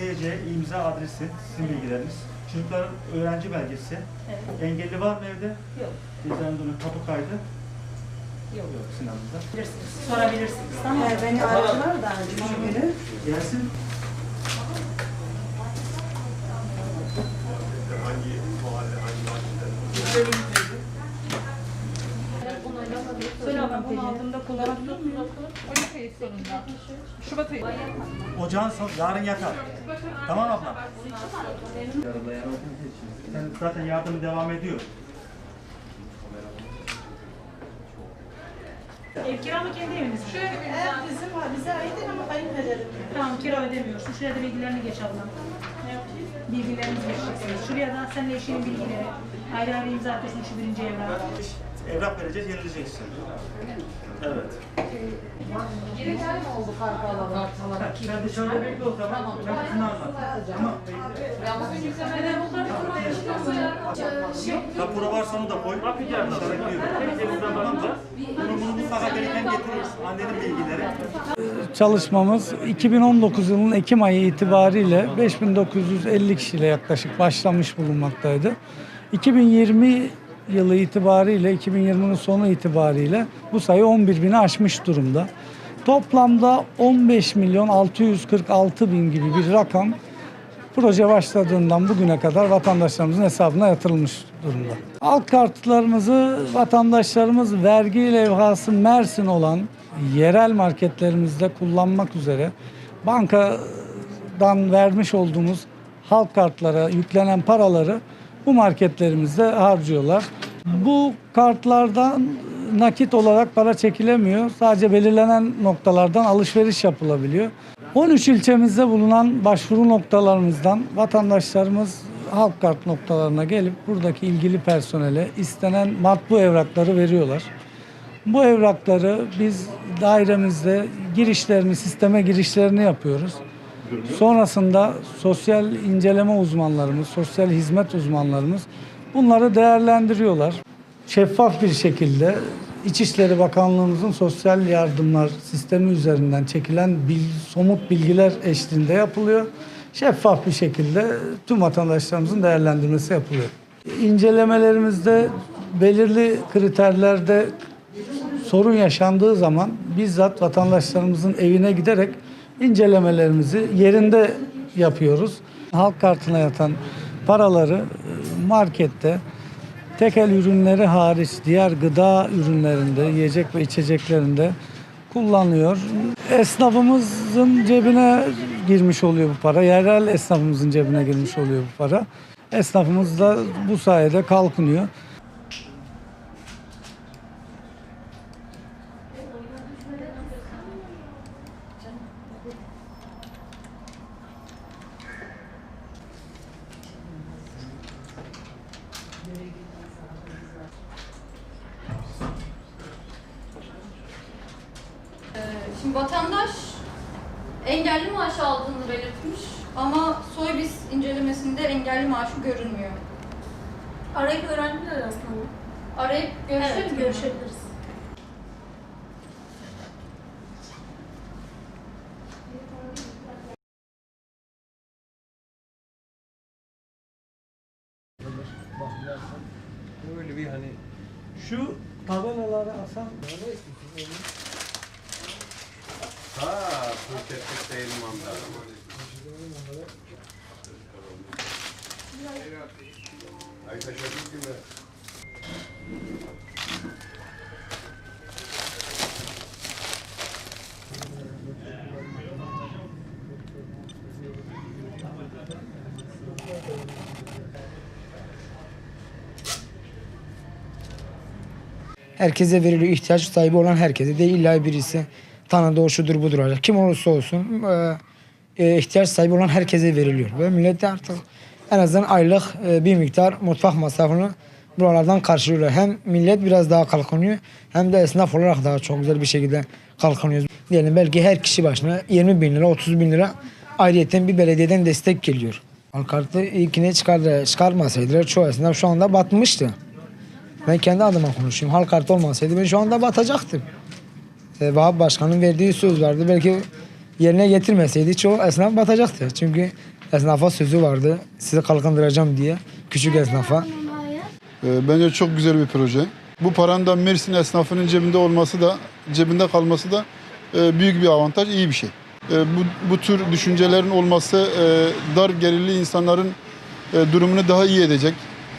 TC, imza adresi, sizin bilgileriniz. Çocukların öğrenci belgesi. Evet. Engelli var mı evde? Yok. Dönü kapı kaydı. Yok. Yok Sinan'da. Bilirsiniz. Sorabilirsiniz. Tamam? Eğer beni aradılar da cuma günü Gelsin. Söyle bakalım TC. aldığımda kullanmak Ocak ayı sonunda. Şubat ayı. Ocağın son, yarın yatar. Tamam abla. Sen zaten yardımı devam ediyor. Ev kira mı kendi eviniz mi? Şöyle bir ev bizim var bize ait ama kayınpederim. Tamam kira ödemiyorsun. Şuraya da bilgilerini geç ablam. Bilgilerinizi geçeceksiniz. Şuraya da seninle eşinin bilgileri. Ayrı ayrı imza atıyorsun şu birinci evrağı. Evrak vereceğiz, yenileceksin. Evet. Ha, Sen dışarıda bekle o zaman. Ben kızını anlat. Tamam. Rapora varsa onu da koy. Yapacağım. Tamam mı? Bunu bunu mutlaka gereken getirir. Annenin bilgileri. Çalışmamız 2019 yılının Ekim ayı itibariyle 5950 kişiyle yaklaşık başlamış bulunmaktaydı. 2020 yılı itibariyle, 2020'nin sonu itibariyle bu sayı 11 bini aşmış durumda. Toplamda 15 milyon 646 bin gibi bir rakam proje başladığından bugüne kadar vatandaşlarımızın hesabına yatırılmış durumda. Alt kartlarımızı vatandaşlarımız vergi levhası Mersin olan yerel marketlerimizde kullanmak üzere bankadan vermiş olduğumuz halk kartlara yüklenen paraları bu marketlerimizde harcıyorlar. Bu kartlardan nakit olarak para çekilemiyor. Sadece belirlenen noktalardan alışveriş yapılabiliyor. 13 ilçemizde bulunan başvuru noktalarımızdan vatandaşlarımız halk kart noktalarına gelip buradaki ilgili personele istenen matbu evrakları veriyorlar. Bu evrakları biz dairemizde girişlerini, sisteme girişlerini yapıyoruz. Sonrasında sosyal inceleme uzmanlarımız, sosyal hizmet uzmanlarımız bunları değerlendiriyorlar. Şeffaf bir şekilde İçişleri Bakanlığımızın sosyal yardımlar sistemi üzerinden çekilen bil, somut bilgiler eşliğinde yapılıyor. Şeffaf bir şekilde tüm vatandaşlarımızın değerlendirmesi yapılıyor. İncelemelerimizde belirli kriterlerde sorun yaşandığı zaman bizzat vatandaşlarımızın evine giderek incelemelerimizi yerinde yapıyoruz. Halk kartına yatan paraları e, markette tekel ürünleri hariç diğer gıda ürünlerinde, yiyecek ve içeceklerinde kullanıyor. Esnafımızın cebine girmiş oluyor bu para. Yerel esnafımızın cebine girmiş oluyor bu para. Esnafımız da bu sayede kalkınıyor. Şimdi vatandaş engelli maaşı aldığını belirtmiş ama soybis incelemesinde engelli maaşı görünmüyor. Arayıp öğrenciler aslında. Arayıp görüşelim Evet, mi? Görüşebiliriz. Böyle bir hani şu tabelaları asan Ha, Phuket değil mantar. Ay teşekkür ederim. Herkese veriliyor. ihtiyaç sahibi olan herkese değil illa birisi tanıdığı şudur budur olacak. Kim olursa olsun e, e, ihtiyaç sahibi olan herkese veriliyor. Ve millet de artık en azından aylık e, bir miktar mutfak masrafını buralardan karşılıyor. Hem millet biraz daha kalkınıyor hem de esnaf olarak daha çok güzel bir şekilde kalkınıyoruz. Diyelim belki her kişi başına 20 bin lira 30 bin lira ayrıyeten bir belediyeden destek geliyor. Halkartı ilkine çıkar, çıkarmasaydılar çoğu esnaf şu anda batmıştı. Ben kendi adıma konuşayım. Halk kartı olmasaydı ben şu anda batacaktım. Ee, Vahap Başkan'ın verdiği söz vardı. Belki yerine getirmeseydi çoğu esnaf batacaktı. Çünkü esnafa sözü vardı sizi kalkındıracağım diye küçük esnafa. Ee, Bence çok güzel bir proje. Bu paranın da Mersin esnafının cebinde olması da, cebinde kalması da e, büyük bir avantaj, iyi bir şey. E, Bu, bu tür düşüncelerin olması e, dar gelirli insanların e, durumunu daha iyi edecek.